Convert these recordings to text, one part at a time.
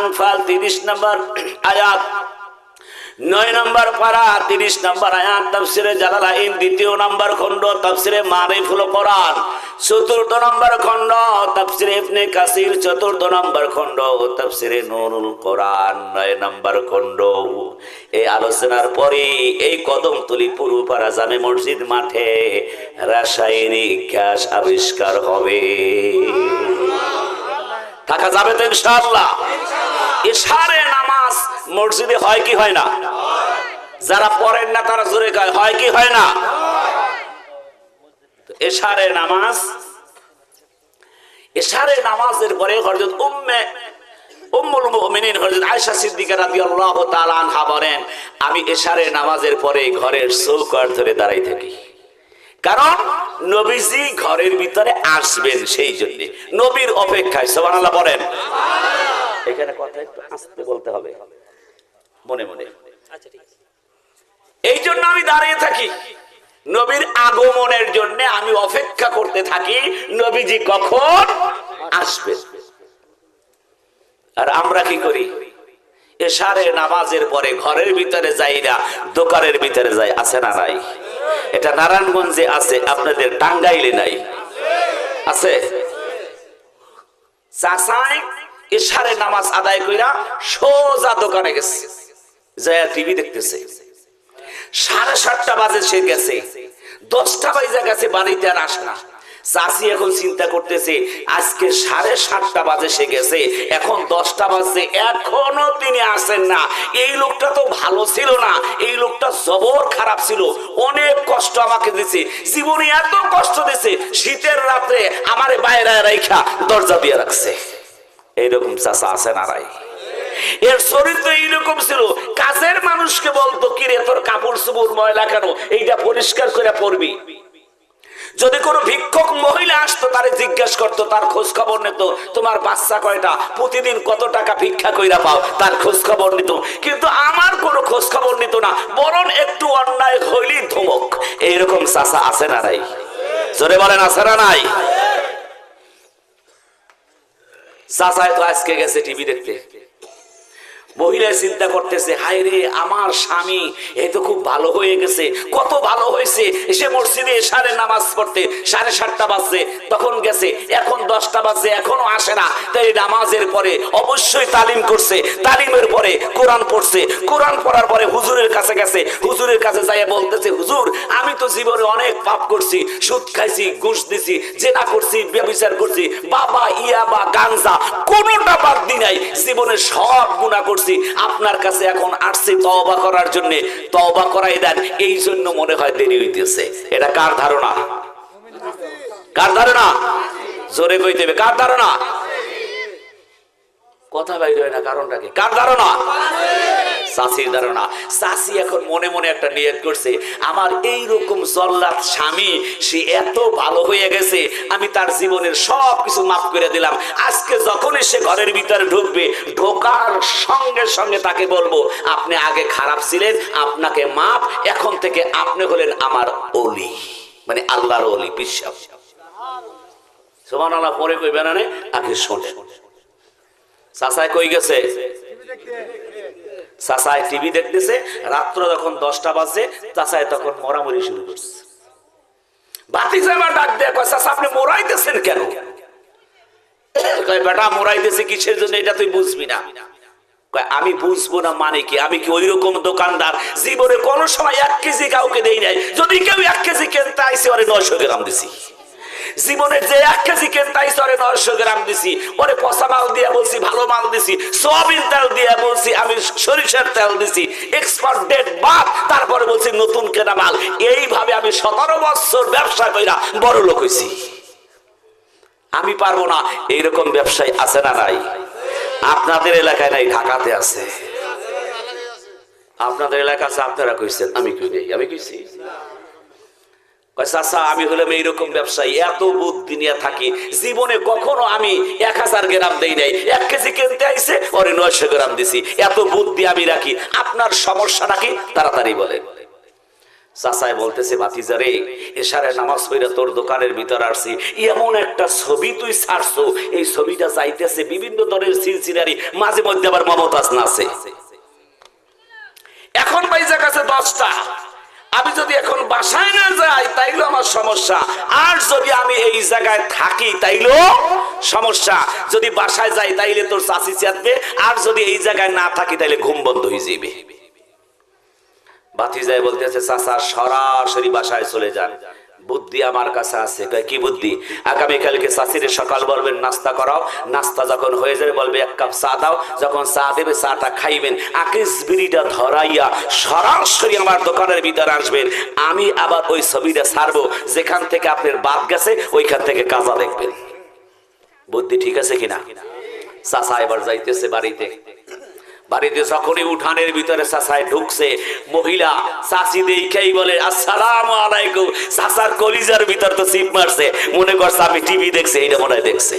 আংফাল তিরিশ নম্বর আয়াত। নয় নম্বর পারা, তিরিশ নম্বর আয়াত, তাফসিরে জালালাইন, দ্বিতীয় নম্বর খণ্ড, তাফসিরে মারিফুল কোরআন। চতুর্থ নম্বর খণ্ড, তাফসিরে ইবনে কাসির, চতুর্থ নম্বর খণ্ড, তাফসিরে নুরুল কোরআন, নয় নম্বর খণ্ড। এই আলোচনার পরে এই কদম তুলি পুরুপাড়া জামে মসজিদ মাঠে রাসায়নিক গ্যাস আবিষ্কার হবে। থাকা যাবে তো ইনশাআল্লাহ। ইশারে নামাজ মসজিদে হয় কি হয় না? যারা পড়েন না তারা জোরে কয়, হয় কি হয় না? এশারে নামাজ এশারে নামাজের পরে হযরত উম্মে, উম্মুল মুমিনিন হযরত আয়েশা সিদ্দিকা রাদিয়াল্লাহু তাআলা আনহা বলেন, আমি এশারে নামাজের পরে ঘরের চৌকাঠ ধরে দাঁড়াই থাকি। কারণ নবীজি ঘরের ভিতরে আসবেন সেই জন্য। নবীর অপেক্ষায়, সুবহানাল্লাহ বলেন। এখানে কথা একটু আস্তে বলতে হবে। মনে মনে। এই জন্য আমি দাঁড়িয়ে থাকি। নবীর আগমনের জন্য আমি অপেক্ষা করতে থাকি, নবীজি কখন আসবে আর আমরা কি করি? এশারে নামাজের পরে ঘরের ভিতরে যাই না দোকানের ভিতরে যাই, আছে না নাই? এটা নারায়ণগঞ্জে আছে, আপনাদের টাঙ্গাইলে নাই। আছে? ইশারে নামাজ আদায় কইরা সোজা দোকানে গেছে। যায় টিভি দেখতেছে। সাড়ে সাতটা বাজে সে গেছে। দশটা বাজে গেছে, বাড়িতে আর আসে না। চাষি এখন চিন্তা করতেছে, আজকে সাড়ে সাতটা বাজে সে গেছে, এখন দশটা বাজে এখনও তিনি আসেন না। এই লোকটা তো ভালো ছিল না, এই লোকটা জবর খারাপ ছিল, অনেক কষ্ট আমাকে দিছে, জীবনে এত কষ্ট দিছে, শীতের রাত্রে আমারে বাইরে রাইখা দরজা দিয়ে রাখছে। এইরকম চাষা আছে না রাই এর চরিত্র এইরকম ছিল, কাজের মানুষকে বলতো কি রে তোর কাপড় চুপুর ময়লা কেন? এইটা পরিষ্কার করে পড়বি যদি কোনো ভিক্ষক মহিলা আসতো, তারে জিজ্ঞাসা করতো, তার খোঁজ খবর নিত? তোমার বাচ্চা কয়টা? প্রতিদিন কত টাকা ভিক্ষা কইরা পাও? তার খোঁজ খবর নিত। কিন্তু আমার কোনো খোঁজ খবর নিত না, বরং একটু অন্যায় হইলি ধমক। এইরকম চাষা আছে না নাই? জোরে বলেন, আছে না নাই? চাচাই তো আজকে গেছে টিভি দেখতে। মহিলা চিন্তা করতেছে হায় রে আমার স্বামী এই তো খুব ভালো হয়ে গেছে, কত ভালো হয়েছে, সে মসজিদে সাড়ে নামাজ পড়তে, সাড়ে সাতটা বাজছে, তখন গেছে, এখন দশটা বাজছে, এখনও আসে না, তাই নামাজের পরে অবশ্যই তালিম করছে, তালিমের পরে কোরআন পড়ছে, কোরআন পড়ার পরে হুজুরের কাছে গেছে, হুজুরের কাছে যাই বলতেছে, হুজুর, আমি তো জীবনে অনেক পাপ করছি, সুদ খাইছি, ঘুষ দিছি, জেনা করছি, ব্যবচার করছি, বাবা ইয়া বা গাঞ্জা, কোনোটা বাদ দি নাই জীবনে সব গুণা করছি আপনার কাছে এখন আসছি তওবা করার জন্য। তওবা করাই দেন, এই জন্য মনে হয় দেরি হইতেছে। এটা কার ধারণা? কার ধারণা? জোরে কই দেবে, কার ধারণা? কথা বাইর হয় না, কারণটা কি? কার ধারণা? চাষির ধারণা। চাষি এখন মনে মনে একটা নিয়ত করছে, আমার এই রকম জল্লাদ স্বামী, সে এত ভালো হয়ে গেছে, আমি তার জীবনের সব কিছু মাফ করে দিলাম। আজকে যখনই সে ঘরের ভিতরে ঢুকবে, ঢোকার সঙ্গে সঙ্গে তাকে বলব, আপনি আগে খারাপ ছিলেন, আপনাকে মাপ এখন থেকে আপনি হলেন আমার অলি। মানে আল্লাহর অলি, বিশ্বাস। সোমান পরে কই বেড়ানে আগে শোনে চাষায় কই গেছে? চাচায় টিভি দেখতেছে, রাত্র যখন দশটা বাজে চাচায় তখন মরামরি শুরু করছে। বাতি আমার ডাক দেয়া কয় আপনি মোরাইতেছেন কেন? বেটা, মোরাইতেছে কিসের জন্য এটা তুই বুঝবি না। আমি বুঝব না মানে কি? আমি কি ওই রকম দোকানদার? জীবনে কোনো সময় এক কেজি কাউকে দেই নাই। যদি কেউ এক কেজি কিনতে আইসে ওরে নয়শো গ্রাম দিছি। জীবনের যে এক কেজি কেনতাই সরে নয়শো গ্রাম দিছি ওরে পচা মাল দিয়ে বলছি, ভালো মাল দিছি, সয়াবিন তেল দিয়ে বলছি, আমি সরিষার তেল দিছি এক্সপার্ট ডেট বাদ তারপরে বলছি, নতুন কেনা মাল। এইভাবে আমি সতেরো বছর ব্যবসা কইরা বড় লোক হইছি। আমি পারব না, এইরকম ব্যবসায় আছে না নাই? আপনাদের এলাকায় নাই, ঢাকাতে আছে। আপনাদের এলাকা আছে, আপনারা কইছেন, আমি কই নেই, আমি কইছি। আমি হলাম এইরকম ব্যবসায়ী, এত বুদ্ধি নিয়ে থাকি, জীবনে কখনো আমি এক হাজার গ্রাম দেই নাই, এক কেজি কিনতে আইসে ওরে নয়শো গ্রাম দিছি, এত বুদ্ধি আমি রাখি, আপনার সমস্যা নাকি তাড়াতাড়ি বলেন চাচাই বলতেছে ভাতিজারে নামাজ তোর দোকানের ভিতর আসছি, এমন একটা ছবি তুই ছাড়ছো, এই ছবিটা চাইতেছে বিভিন্ন ধরনের মাঝে মধ্যে আবার মমতাজ নাচে। এখন পাইজা কাছে দশটা। আমি যদি এখন বাসায় না যাই তাইলেও আমার সমস্যা। আর যদি আমি এই জায়গায় থাকি, তাইলো সমস্যা। যদি বাসায় যাই, তাইলে তোর চাষি চাঁদবে। আর যদি এই জায়গায় না থাকি, তাইলে ঘুম বন্ধ হয়ে যাবে বাতি যায় বলতেছে, চাচা, সরাসরি বাসায় চলে যান। বুদ্ধি আমার কাছে আছে। কি বুদ্ধি? আগামীকালকে চাষিরে সকাল বলবেন, নাস্তা করাও। নাস্তা যখন হয়ে যাবে, বলবে, এক কাপ চা দাও। যখন চা দেবে, চাটা খাইবেন। আকিস বিড়িটা ধরাইয়া সরাসরি আমার দোকানের ভিতরে আসবেন। আমি আবার ওই ছবিটা ছাড়বো। যেখান থেকে আপনার বাদ গেছে, ওইখান থেকে কাজা দেখবেন। বুদ্ধি ঠিক আছে কিনা? চাচা এবার যাইতেছে বাড়িতে। বাড়িতে যখনই উঠানের ভিতরে চাচায় ঢুকছে, মহিলা চাচি দেখেই বলে, আসসালাম আলাইকুম। চাচার কলিজার ভিতর তো সিপ মারছে। মনে করছে আমি টিভি দেখছি, এইটা মনে দেখছে।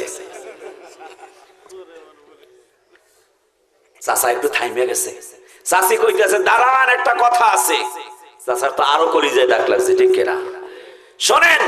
চাচা একটু থাইমে গেছে। চাচি কইতেছে, দাঁড়ান, একটা কথা আছে। চাচার তো আরও কলিজায় ডাক লাগছে, ঠিক কিনা? শোনেন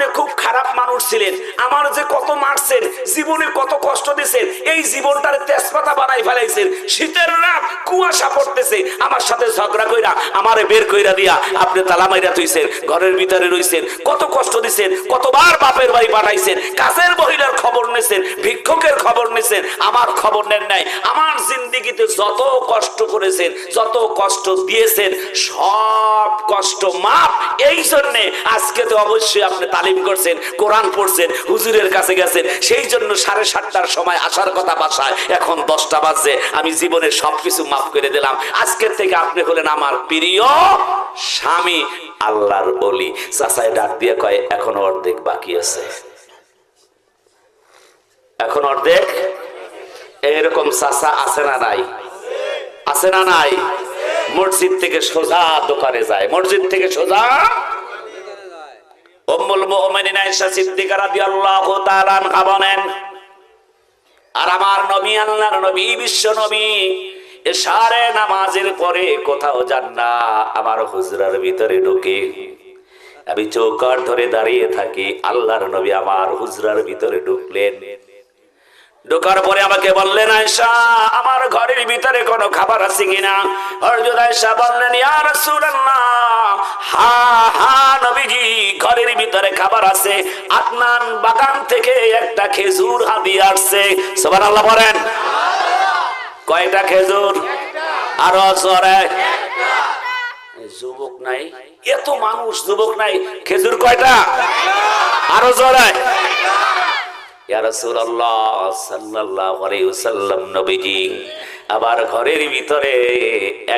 আপনি খুব খারাপ মানুষ ছিলেন। আমার যে কত মারছেন, জীবনে কত কষ্ট দিয়েছেন এই জীবনটার তেজপাতা বানাই ফেলাইছেন। শীতের রাত কুয়াশা পড়তেছে। আমার সাথে ঝগড়া কইরা, আমারে বের কইরা দিয়া আপনি তালা মাইরা তুইছেন ঘরের ভিতরে রইছেন, কত কষ্ট দিছেন, কতবার বাপের বাড়ি পাঠাইছেন কাজের মহিলার খবর নিছেন, ভিক্ষকের খবর নিছেন, আমার খবর নেন নাই। আমার জিন্দিগিতে যত কষ্ট করেছেন, যত কষ্ট দিয়েছেন, সব কষ্ট মাপ এই জন্যে আজকে তো অবশ্যই আপনি তালিম করছেন, কোরআন পড়ছেন, হুজুরের কাছে গেছেন, সেই জন্য সাড়ে সাতটার সময় আসার কথা বাসায়। এখন দশটা বাজছে, আমি জীবনের সবকিছু মাফ করে দিলাম। আজকের থেকে আপনি হলেন আমার প্রিয় স্বামী, আল্লাহর অলি। চাচাই ডাক দিয়ে কয়, এখন অর্ধেক বাকি আছে। এখন অর্ধেক? এরকম চাচা আছে না নাই? আছে না নাই? মসজিদ থেকে সোজা দোকানে যায়। মসজিদ থেকে সোজা আর আমার নবী আল্লাহর নবী নামাজের পরে কোথাও যান না, আমার হুজরার ভিতরে ঢুকে। আমি চৌকার ধরে দাঁড়িয়ে থাকি, আল্লাহর নবী আমার হুজরার ভিতরে ঢুকলেন। ঢোকার পরে আমাকে বললেন আয়সা আমার ঘরের ভিতরে কোনো খাবার আছে কিনা? হরজত আয়সা বললেন, ইয়া রাসূলুল্লাহ, হা হা, নবীজি, ঘরের ভিতরে খাবার আছে। আদনান বাগান থেকে একটা খেজুর হাদিয়ে আসছে। সুবহানাল্লাহ বলেন। কয়টা খেজুর? আরও জোরে। যুবক নাই, এত মানুষ, যুবক নাই, খেজুর কয়টা? আরও জোরে। আবার ঘরের ভিতরে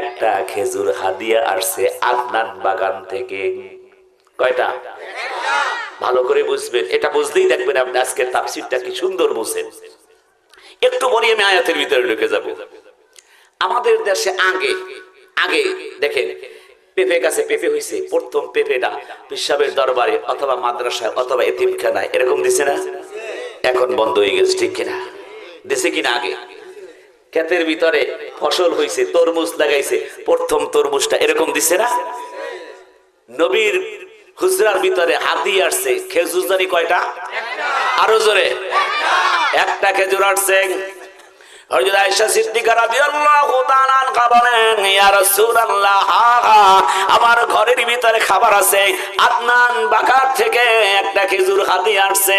একটা খেজুর হাদিয়া আসছে আদনান বাগান থেকে। কয়টা? ভালো করে বুঝবেন। এটা বুঝতেই দেখবেন আপনি আজকে তাফসীরটা কি সুন্দর বুঝেন একটু পরে আমি আয়াতের ভিতরে ঢুকে যাব। আমাদের দেশে আগে আগে দেখেন, পেঁপে গাছে পেঁপে হইছে, প্রথম পেঁপেটা পিসাবের দরবারে অথবা মাদ্রাসায় অথবা এতিমখানায়, এরকম দিছে না? এখন বন্ধ হয়ে গেছে, ঠিক কিনা? দেশে কিনা আগে? ক্ষেতের ভিতরে ফসল হইছে, তরমুজ লাগাইছে, প্রথম তরমুজটা এরকম দিছে না? নবীর হুজরার ভিতরে হাতি আসছে, খেজুর জানি কয়টা? আরও জোরে। একটা খেজুর আসছে। আমার ঘরের ভিতরে খাবার আছে। আদনান বাকার থেকে একটা খেজুর হাতি আসছে।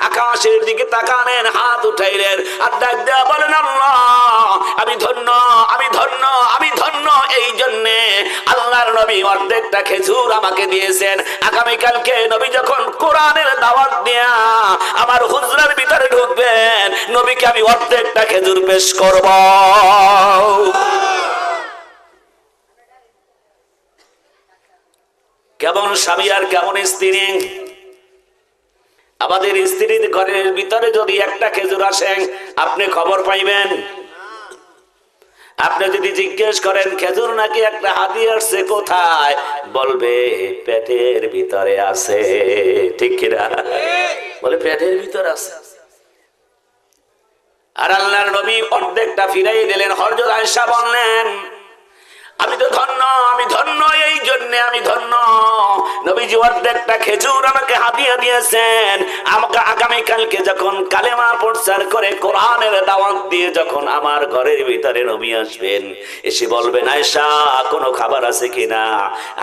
আকাশের দিকে তাকালেন, হাত উঠাইলেন আর ডাক দেয়া বলেন, আল্লাহ, আমি ধন্য আমি ধন্য আমি ধন্য। এই জন্যে আল্লাহর নবী অর্ধেকটা খেজুর আমাকে দিয়েছেন। আগামীকালকে নবী যখন কোরআনের দাওয়াত দেয়া আমার হুজরার ভিতরে ঢুকবেন, নবীকে আমি অর্ধেকটা খেজুর পেশ করব। কেমন স্বামী আর কেমন স্ত্রী? আমাদের স্ত্রীর ঘরের ভিতরে যদি একটা খেজুর আসেন আপনি খবর পাইবেন? আপনি যদি জিজ্ঞেস করেন, খেজুর নাকি একটা হাতি আসছে কোথায়? বলবে, পেটের ভিতরে আছে। ঠিক কিনা? বলে, পেটের ভিতরে আছে। আর আল্লাহর নবী অর্ধেকটা ফিরাই দিলেন। হরজত আয়সা বললেন আমি তো ধন্য, আমি ধন্য, এই জন্য আমি ধন্য। নবীজি অর্ধেকটা খেজুর আমাকে হাতিয়ে দিয়েছেন। আমাকে আগামীকালকে যখন কালেমা প্রচার করে কোরআনের দাওয়াত দিয়ে যখন আমার ঘরের ভিতরে নবী আসবেন, এসে বলবেন আয়সা কোনো খাবার আছে কিনা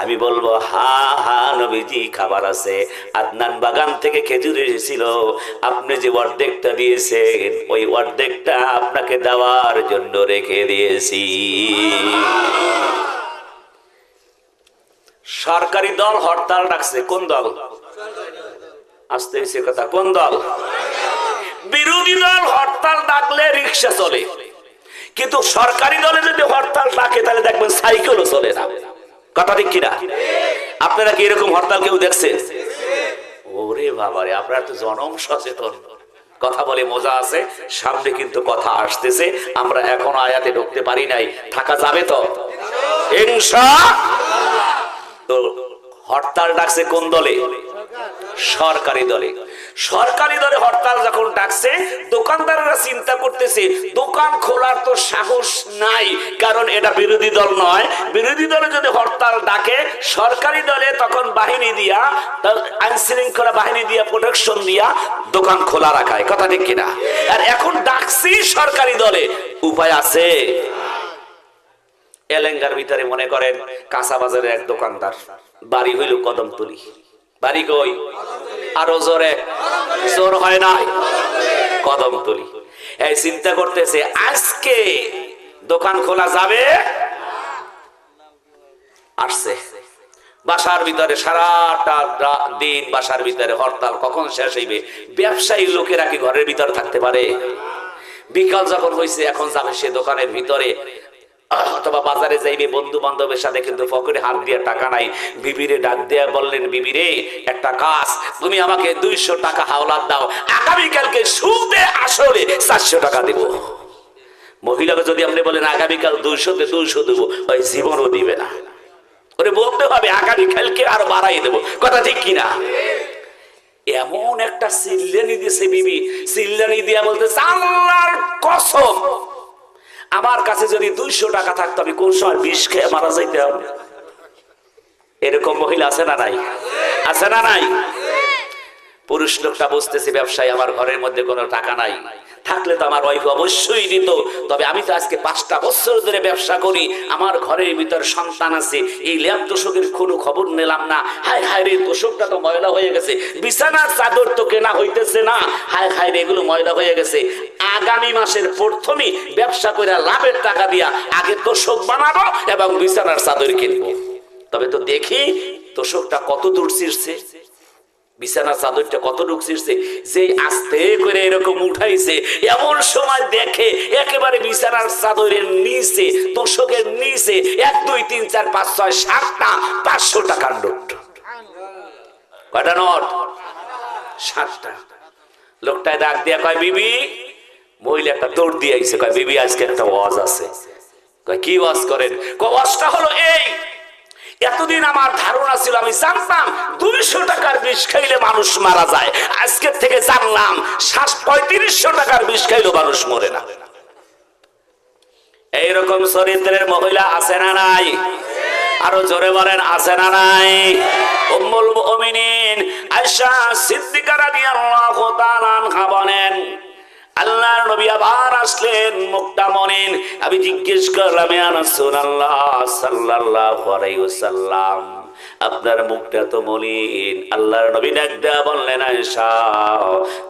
আমি বলব, হা হা, নবীজি, খাবার আছে। আদনান বাগান থেকে খেজুর এসেছিল। আপনি যে অর্ধেকটা দিয়েছেন, ওই অর্ধেকটা আপনাকে দেওয়ার জন্য রেখে দিয়েছি। সরকারি দল হরতাল ডাকছে। কোন দল? আসতে এসে কথা। কোন দল? বিরোধী দল হরতাল ডাকলে রিক্সা চলে। কিন্তু সরকারি দলে যদি হরতাল ডাকে, তাহলে দেখবেন সাইকেলও চলে না। কথা ঠিক কিনা? আপনারা কি এরকম হরতাল কেউ দেখছেন? ওরে বাবারে আপনারা তো জনম সচেতন। কথা বলে মজা আছে, সামনে কিন্তু কথা আসতেছে। আমরা এখনও আয়াতে ঢুকতে পারি নাই। থাকা যাবে তো? হরতাল ডাকছে কোন দলে? সরকারি দলে। সরকারি দলে হরতাল যখন ডাকছে, দোকানদাররা চিন্তা করতেছে, দোকান খোলার তো সাহস নাই, কারণ এটা বিরোধী দল নয়। বিরোধী দলে যদি হরতাল ডাকে, সরকারি দলে তখন বাহিনী দিয়া আইন শৃঙ্খলা বাহিনী দিয়া প্রোটেকশন দিয়া দোকান খোলা রাখায়। কথা ঠিক কিনা? আর এখন ডাকছি সরকারি দলে। উপায় আছে? এলেঙ্গার ভিতরে মনে করেন কাঁচা বাজারের এক দোকানদার। বাড়ি হইল কদমতলি। বাড়ি কই? আরও জোরে। জোর হয় নাই? কদমতলি। এই চিন্তা করতেছে, আজকে দোকান খোলা যাবে? আসছে। বাসার ভিতরে সারাটা দিন বাসার ভিতরে হরতাল কখন শেষ হইবে? ব্যবসায়ী লোকেরা কি ঘরের ভিতরে থাকতে পারে? বিকাল যখন হয়েছে এখন যাবে সে দোকানের ভিতরে। অথবা বাজারে যাইবে বন্ধু বান্ধবের সাথে কিন্তু পকেটে হাত দিয়ে টাকা নাই। বিবিরে ডাক দেয়া বললেন, বিবিরে, একটা কাজ, তুমি আমাকে দুইশো টাকা হাওলাত দাও। আগামীকালকে সুদে আসলে চারশো টাকা দেবো। মহিলাকে যদি আপনি বলেন, আগামীকাল দুইশোতে দুইশো দেবো, ওই জীবনও দিবে না। ওরে বলতে হবে, আগামীকালকে আর বাড়াই দেবো। কথা ঠিক কিনা? এমন একটা সিল্লানি দিয়েছে বিবি। সিল্লানি দিয়া বলতে আল্লাহর কসম আমার কাছে যদি দুইশো টাকা থাকতো, আমি কোন সময় বিষ খেয়ে মারা যাইতাম? এরকম মহিলা আছে না নাই? আছে না নাই? পুরুষ লোকটা বুঝতেছে ব্যবসায়ী, আমার ঘরের মধ্যে কোনো টাকা নাই। থাকলে তো আমার ওয়াইফ অবশ্যই দিত। তবে আমি তো আজকে পাঁচটা বছর ধরে ব্যবসা করি, আমার ঘরের ভিতর সন্তান আছে, এই ল্যাব তোষকের কোনো খবর নিলাম না। হায় হায় রে, তোষকটা তো ময়লা হয়ে গেছে। বিছানার চাদর তো কেনা হইতেছে না। হায় হায় রে, এগুলো ময়লা হয়ে গেছে। আগামী মাসের প্রথমেই ব্যবসা করে লাভের টাকা দিয়া আগে তোষক বানাবো এবং বিছানার চাদর কিনবো। তবে তো দেখি, তোষকটা কত দূর ছিঁড়ছে। বিছানা চাদরটা কত ঢুকছিছে যে আস্তে করে এরকম উঠাইছে, এমন সময় দেখে একেবারে বিছানার চাদরের নিচে, তোষকের নিচে, এক, দুই, তিন, চার, পাঁচ, ছয়, সাতটা পাঁচশো টাকার নোট। কয়টা নোট? সাতটা। লোকটায় ডাক দিয়া কয়, বিবি, মহিলা একটা দৌড় দিয়ে আইছে। কয়, বিবি, আজকে একটা ওয়াজ আছে। কয়, কি ওয়াজ করেন? কয়, ওয়াজটা হলো এই এতদিন আমার ধারণা ছিল, আমি জানতাম দুইশো টাকার বিষ খাইলে মানুষ মারা যায়। আজকের থেকে জানলাম শ্বাস পঁয়ত্রিশশো টাকার বিষ খাইলেও মানুষ মরে না। এইরকম চরিত্রের মহিলা আছে না নাই? আরও জোরে বলেন, আছে না নাই? উম্মুল মুমিনিন আয়েশা সিদ্দিকা রাদিয়াল্লাহু তাআলা আল্লাহর নবী আবার আসলেন মুক্তা মনেন আমি জিজ্ঞেস করলাম ইয়া রাসূলুল্লাহ সাল্লাল্লাহু আলাইহি ওয়াসাল্লাম। আপনার মুখটা তো মলিন। আল্লাহর নবী ডাক দেয়া বললেন, আয়েশা,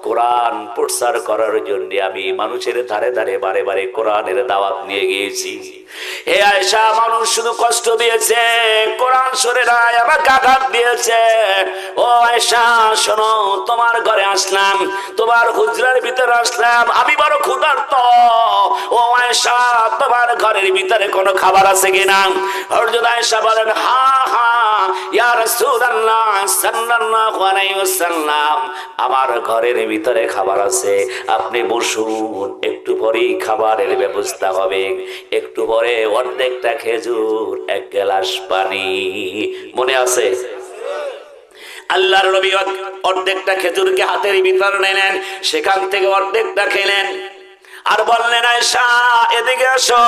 কোরআন প্রচার করার জন্য আমি মানুষের ধারে ধারে বারে বারে কোরআনের দাওয়াত নিয়ে গিয়েছি। হে আয়সা মানুষ শুধু কষ্ট দিয়েছে, কোরআন সরে দিয়েছে। ও আয়সা শোনো, তোমার ঘরে আসলাম, তোমার হুজরার ভিতরে আসলাম, আমি বড় ক্ষুধার্ত। ও আয়সা তোমার ঘরের ভিতরে কোনো খাবার আছে কিনা? হরজত আয়সা বলেন, হা হা আমার ঘরের ভিতরে খাবার আছে, আপনি বসুন, একটু পরেই খাবারের ব্যবস্থা হবে। একটু পরে অর্ধেকটা খেজুর, এক গ্লাস পানি। মনে আছে? আল্লাহর নবী অর্ধেকটা খেজুরকে হাতের ভিতরে নিলেন, সেখান থেকে অর্ধেকটা খেলেন। আর বললেন আয়সা এদিকে আসো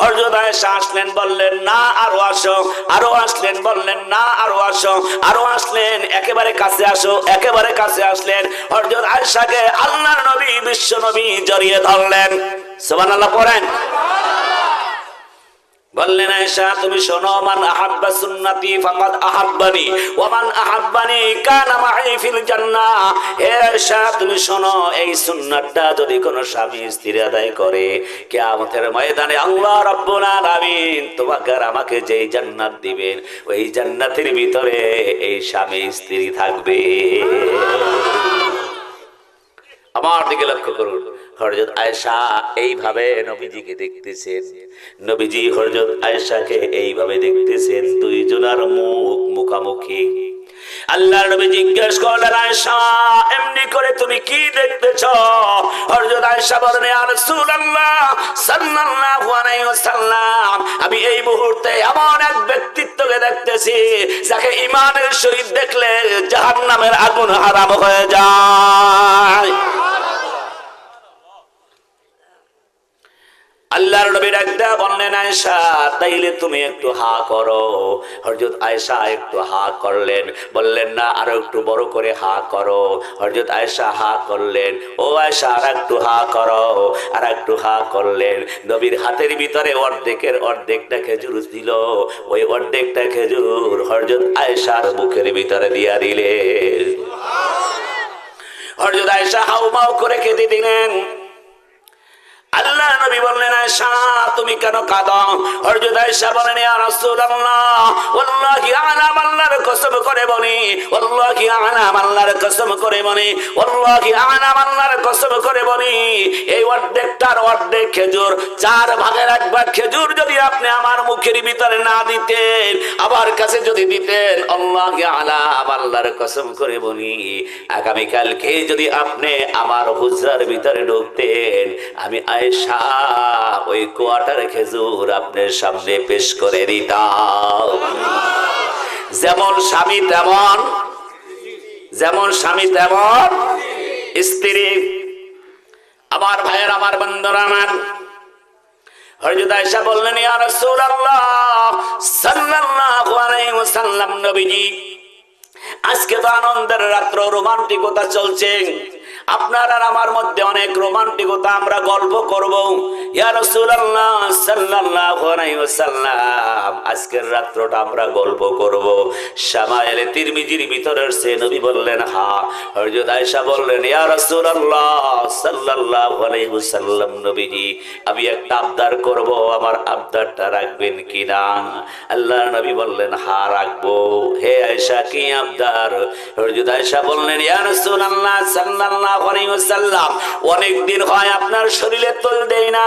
হরজত আয়সা আসলেন, বললেন, না, আরও আসো। আরও আসলেন, বললেন, না, আরও আসো। আরও আসলেন, একেবারে কাছে আসো। একেবারে কাছে আসলেন হরজত আয়সাকে আল্লাহর নবী, বিশ্ব নবী জড়িয়ে ধরলেন। সুবহানাল্লাহ, পড়েন। বললেন, আয়েশা, তুমি শোনো, মান আহাব্বা সুন্নতি ফাকাদ আহাব্বানি, ওয়া মান আহাব্বানি কানা মাই ফিল জান্নাহ। হে আয়েশা, তুমি শোনো, এই সুন্নাতটা যদি কোনো স্বামী স্ত্রী আদায় করে, কিয়ামতের ময়দানে আল্লাহ রাব্বুল আলামিন তোমাকে আর আমাকে যেই জান্নাত দিবেন, ওই জান্নাতের ভিতরে এই স্বামী স্ত্রী থাকবে। আমার দিকে লক্ষ্য করুন। হরজত আয়সা এইভাবে নবীজিকে দেখতেছেন। নবীজি হরজত আয়সাকে এইভাবে দেখতেছেন। দুইজনার মুখ মুখামুখি। আল্লাহ নবী জিজ্ঞেস করলেন, আয়েশা, এমনি করে তুমি কি দেখতেছ? হযরত আয়েশা বলেন ইয়া রাসূলুল্লাহ সাল্লাল্লাহু আলাইহি ওয়াসাল্লাম, আমি এই মুহূর্তে এমন এক ব্যক্তিত্বকে দেখতেছি, যাকে ইমানের সহিত দেখলে জাহান্নামের আগুন হারাম হয়ে যায়। আল্লাহর নবীর একটা বললেন, আয়েশা, তাইলে তুমি একটু হা করো। হযরত আয়েশা একটু হা করলেন, বললেন, না, আরও একটু বড় করে হা করো। হযরত আয়েশা হা করলেন, ও আয়েশা, আর একটু হা করো। আর একটু হা করলেন, নবীর হাতের ভিতরে অর্ধেকের অর্ধেকটা খেজুর দিল ওই অর্ধেকটা খেজুর হযরত আয়েশার মুখের ভিতরে দিয়া দিলেন। হযরত আয়েশা হাউমাউ করে খেতে দিলেন। আল্লাহ নবী বললেন তুমি কেন কাঁদো? আয়েশা ইয়া রাসূলুল্লাহ, ওয়াল্লাহি আল্লাহর কসম করে বলি, ওয়াল্লাহি আল্লাহর কসম করে বলি, ওয়াল্লাহি আল্লাহর কসম করে বলি। এই অর্ধেকটার অর্ধেক খেজুর, চার ভাগের এক ভাগ খেজুর যদি আপনি আমার মুখের ভিতরে না দিতেন, আমার কাছে যদি দিতেন, আল্লাহি আলাম, আল্লাহর কসম করে বলি। আগামী কালকে যদি আপনি আমার হুজরার ভিতরে ঢুকতেন, আমি আয়েশা, ওই খেজুর আপনার সামনে পেশ করে দিতাম। যেমন স্বামী তেমন, যেমন স্বামী তেমন, স্ত্রী। আমার ভাইয়ের, আমার বন্ধুর, আমার। বললেন আজকে তো আনন্দের রাত্র, রোমান্টিকতা চলছে। আপনার আর আমার মধ্যে অনেক রোমান্টিকতা আমরা গল্প করব। ইয়া রাসূলুল্লাহ সাল্লাল্লাহু আলাইহি ওয়াসাল্লাম, আজকের রাত্রটা আমরা গল্প করব। শামায়েল তিরমিজির ভিতরের সে নবী বললেন হ্যাঁ হযরত আয়েশা বললেন, ইয়া রাসূলুল্লাহ সাল্লাল্লাহু আলাইহি ওয়াসাল্লাম নবীজি, আমি একটা আবদার করব, আমার আবদারটা রাখবেন কিনা? আল্লাহর নবী বললেন হ্যাঁ রাখব। হে আয়েশা, কি আবদার? হযরত আয়েশা বললেন, ইয়া রাসূলুল্লাহ সাল্লাল্লাহু দিন হয় আপনার তোল দেই না।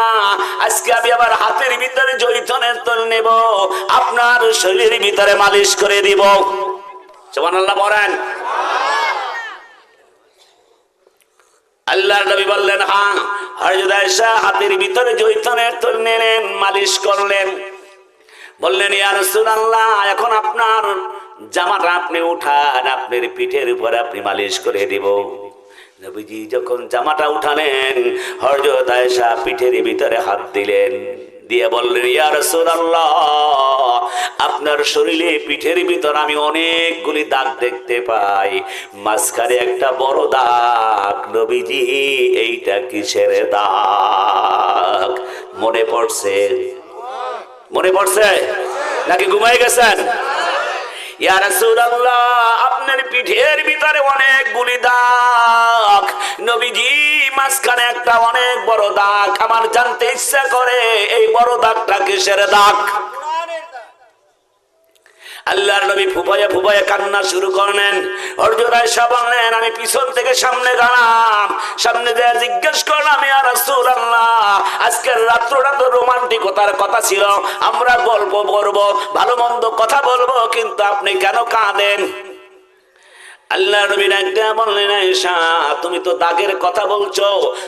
আজকে আমি আবার হাতের ভিতরে জৈতনের তোল নেব। আপনার শরীরের ভিতরে মালিশ করে দিব। সুবহানাল্লাহ বলেন আল্লাহর নবী বললেন হ্যাঁ হাতের ভিতরে জৈতনের তোল নিলেন, মালিশ করলেন। বললেন, ইয়া রাসূলুল্লাহ, এখন আপনার জামাটা আপনি উঠান, আপনার পিঠের উপর আপনি মালিশ করে দিব। নবীজি যখন জামাটা উঠালেন, হযরত আয়েশা পিঠের ভিতরে হাত দিলেন। দিয়ে বললেন ইয়ার আপনার শরীরে পিঠের ভিতর আমি অনেকগুলি দাগ দেখতে পাই। মাঝখানে একটা বড় দাগ। নবীজি, এইটা কিসের দাগ? মনে পড়ছে? মনে পড়ছে? নাকি ঘুমাই গেছেন? আপনার পিঠের ভিতরে অনেক গুলি দাগ। নবীজি, মাঝখানে একটা অনেক বড় দাগ। আমার জানতে ইচ্ছা করে এই বড় দাগটা কিসের দাগ? আল্লাহর নবী ফুপাইয়া ফুপাইয়া কান্না শুরু করলেন। অর্জুন আয়সা বললেন, আমি পিছন থেকে সামনে গেলাম সামনে দেয়া জিজ্ঞেস করলাম, ইয়া রাসূলুল্লাহ, আজকের রাত্রটা তো রোমান্টিকতার কথা ছিল। আমরা গল্প করব, ভালো মন্দ কথা বলব, কিন্তু আপনি কেন কাঁদেন? আল্লাহ নবী একটা বললেন আয়েশা তুমি তো দাগের কথা বলছো।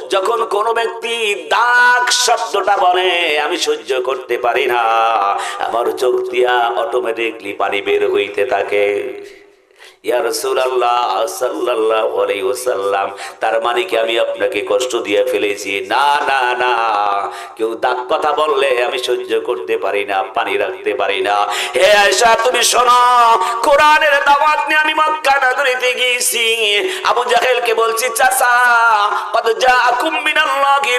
যখন কোন ব্যক্তি দাগ শব্দটা বলে, আমি সহ্য করতে পারি না। আমার চোখ দিয়া অটোমেটিকলি পানি বের হইতে থাকে। তার মানে কি আমি আপনাকে কষ্ট দিয়ে ফেলেছি? না না না। কেউ দাগ কথা বললে আমি সহ্য করতে পারি না, পানি রাখতে পারি না। হে আয়েশা, তুমি শোনো, কোরআনের দাওয়াত নিয়ে আমি মক্কা নগরীতে গিয়েছি। আবু জাহেলকে বলছি, চাচা, কদ জাআকুম মিনাল্লাহি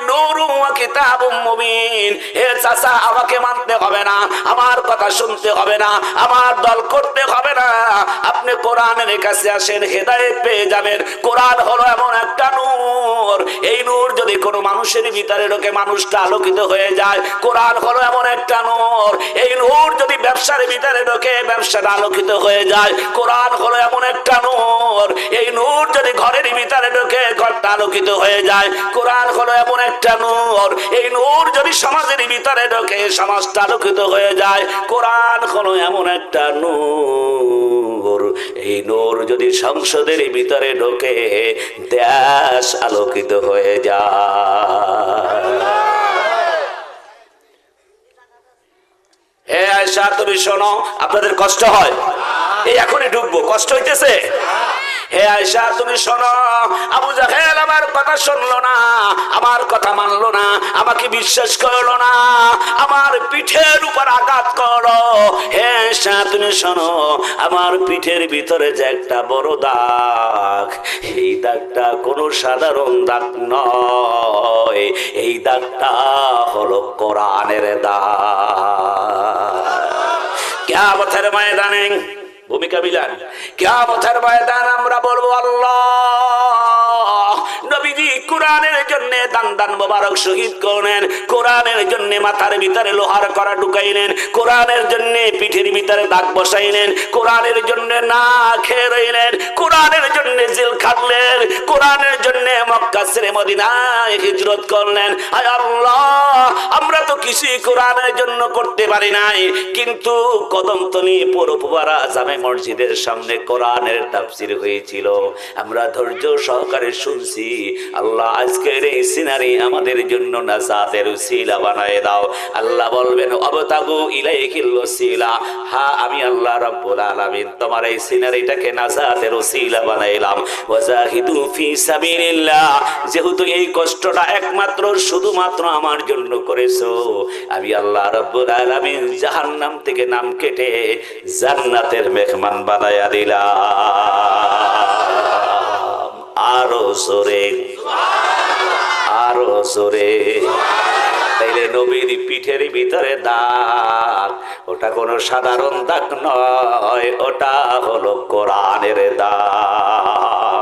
আমার কথা শুনতে হবে না, আমার দল করতে হবে না। আপনি কোরআনের কাছে আসেন, হেদায়েত পেয়ে যাবেন। কোরআন হলো এমন একটা নূর। এই নূর যদি কোনো মানুষের ভিতরে ঢোকে, মানুষটা আলোকিত হয়ে যায়। কোরআন হলো এমন একটা নূর। এই নূর যদি ব্যবসার ভিতরে ঢোকে, ব্যবসাটা আলোকিত হয়ে যায়। কোরআন হলো এমন একটা নূর। এই নূর যদি ঘরের ভিতরে ঢোকে, ঘরটা আলোকিত হয়ে যায়। কোরআন হলো এমন একটা নূর। এই নূর যদি সমাজের ভিতরে ঢোকে, সমাজটা আলোকিত হয়ে যায়। কোরআন হলো এমন একটা নূর। এই নূর যদি সংসদের ভিতরে ঢোকে, দেশ আলোকিত হয়ে যায়। হে আয়সা, তুমি শোনো, আপনাদের কষ্ট হয়। এই এখনই ঢুকবো, কষ্ট হইতেছে? হে আয়সা তুমি শোনো। আবু জাহেল আমার কথা শুনলো না, আমার কথা মানলো না, আমাকে বিশ্বাস করল না, আমার পিঠের উপর আঘাত করো হে আয়সা তুমি শোনো, আমার পিঠের ভিতরে যে একটা বড় দাগ, এই দাগটা কোনো সাধারণ দাগ নয়, এই দাগটা হলো কোরআনের দাগ। কেয়ামতের ময়দানে ভূমিকা বিলান কেয়ামতের ময়দান আমরা বলব আল্লাহ দান মোবারক শহীদ করলেন। কোরআনের জন্য মাথার ভিতরে লোহার করা ঢুকাইলেন। কোরআনের জন্য পিঠের ভিতরে দাগ বসাইলেন। কোরআনের জন্য না খেয়ে রইলেন। কোরআনের জন্য খাটলেন। কোরআনের জন্য মক্কা মদিনায় হিজরত করলেন। আল্লাহ, আমরা তো কিছুই কোরআনের জন্য করতে পারি নাই। কিন্তু কদমতলি পৌরপুবারা জামে মসজিদের সামনে কোরআনের তাফসির হয়েছিল। আমরা ধৈর্য সহকারে শুনছি, আল্লাহ আজকের এই সিনারি আমাদের জন্য নাজাতের উসিলা বানায় দাও। আল্লাহ বলবেন, অবতাগু ইলাইহিল ওসিলা হ্যাঁ আমি আল্লাহ রাব্বুল আলামিন, তোমার এই সিনারিটাকে নাজাতের উসিলা বানাইলাম। ওয়াজাহিদু ফি সাবিলিল্লাহ, যেহেতু এই কষ্টটা একমাত্র শুধুমাত্র আমার জন্য করেছ, আমি আল্লাহ রাব্বুল আলামিন জাহান্নাম থেকে নাম কেটে জান্নাতের মেহমান বানায়া দিলাম। আরও জোরে। আরও জোরে। তাইলে নবীর পিঠের ভিতরে দাগ, ওটা কোনো সাধারণ দাগ নয়, ওটা হলো কোরআনের দাগ।